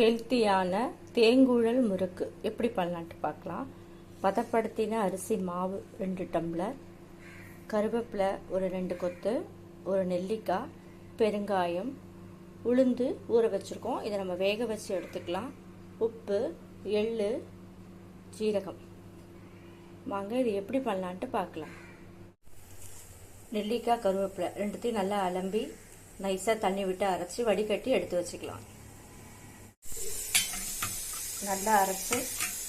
ஹெல்த்தியான தேங்குழல் முறுக்கு எப்படி பண்ணலான்ட்டு பார்க்கலாம். பதப்படுத்தின அரிசி மாவு ரெண்டு டம்ளர் கருவேப்பிலை ஒரு ரெண்டு கொத்து ஒரு நெல்லிக்காய் பெருங்காயம் உளுந்து ஊற வச்சுருக்கோம். இதை நம்ம வேக வச்சு எடுத்துக்கலாம். உப்பு எள் ஜீரகம். வாங்க இது எப்படி பண்ணலான்ட்டு பார்க்கலாம். நெல்லிக்காய் கருவேப்பிலை ரெண்டுத்தையும் நல்லா அலம்பி நைஸாக தண்ணி விட்டு அரைச்சி வடிகட்டி எடுத்து வச்சுக்கலாம். நல்லா அரைச்சி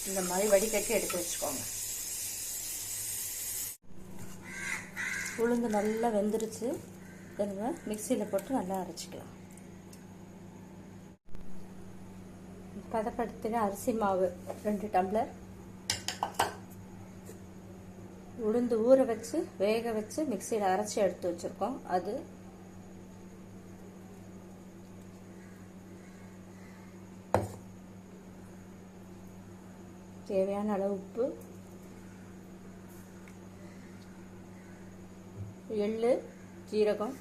இந்த மாதிரி வடிகட்டி எடுத்து வச்சுக்கோங்க. உளுந்து நல்லா வெந்துருச்சு. இதை மிக்சியில் போட்டு நல்லா அரைச்சிக்கலாம். பதப்படுத்தின அரிசி மாவு ரெண்டு டம்ளர். உளுந்து ஊற வச்சு வேக வச்சு மிக்சியில் அரைச்சி எடுத்து வச்சுருக்கோம். அது தேவையான அளவு உப்பு. எள்ளு ஜீரகம்.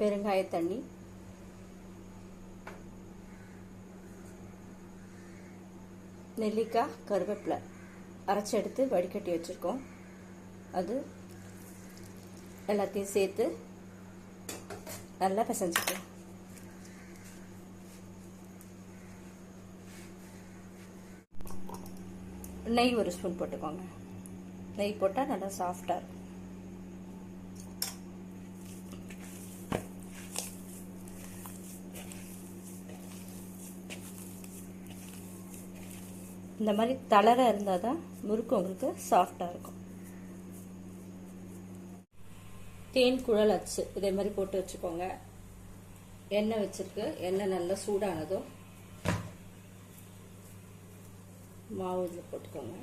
பெருங்காய தண்ணி நெல்லிக்காய் கருவேப்பிலை அரைச்சி எடுத்து வடிகட்டி வச்சுருக்கோம். அது எல்லாத்தையும் சேர்த்து நல்லா பிசைஞ்சுக்கலாம். நெய் ஒரு ஸ்பூன் போட்டுக்கோங்க. நெய் போட்டால் நல்லா சாஃப்டாக இருக்கும். இந்த மாதிரி தளர இருந்தால் தான் முறுக்கு உங்களுக்கு சாஃப்டாக இருக்கும். தேன் குழல் அச்சு இதே மாதிரி போட்டு வச்சுக்கோங்க. எண்ணெய் வச்சுருக்கு. எண்ணெய் நல்லா சூடானதும் மாவு இதில் போட்டுக்கோங்க.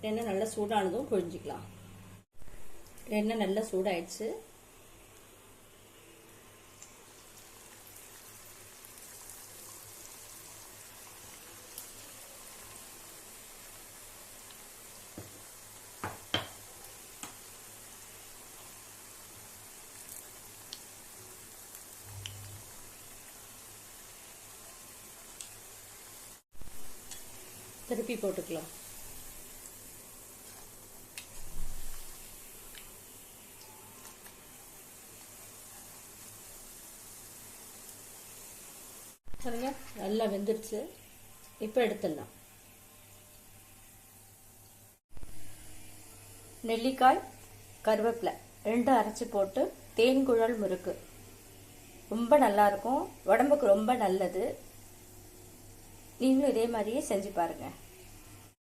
எண்ணெய் நல்லா சூடானதும் புழிஞ்சிக்கலாம். எண்ணெய் நல்லா சூடாயிடுச்சு. திருப்பி போட்டுக்கலாம். சரிங்க நல்லா வெந்துருச்சு. இப்போ எடுத்துடலாம். நெல்லிக்காய் கருவேப்பிலை ரெண்டும் அரைச்சி போட்டு தேன் குழல் முறுக்கு. ரொம்ப நல்லா இருக்கும். உடம்புக்கு ரொம்ப நல்லது. நீங்களும் இதே மாதிரியே செஞ்சு பாருங்கள்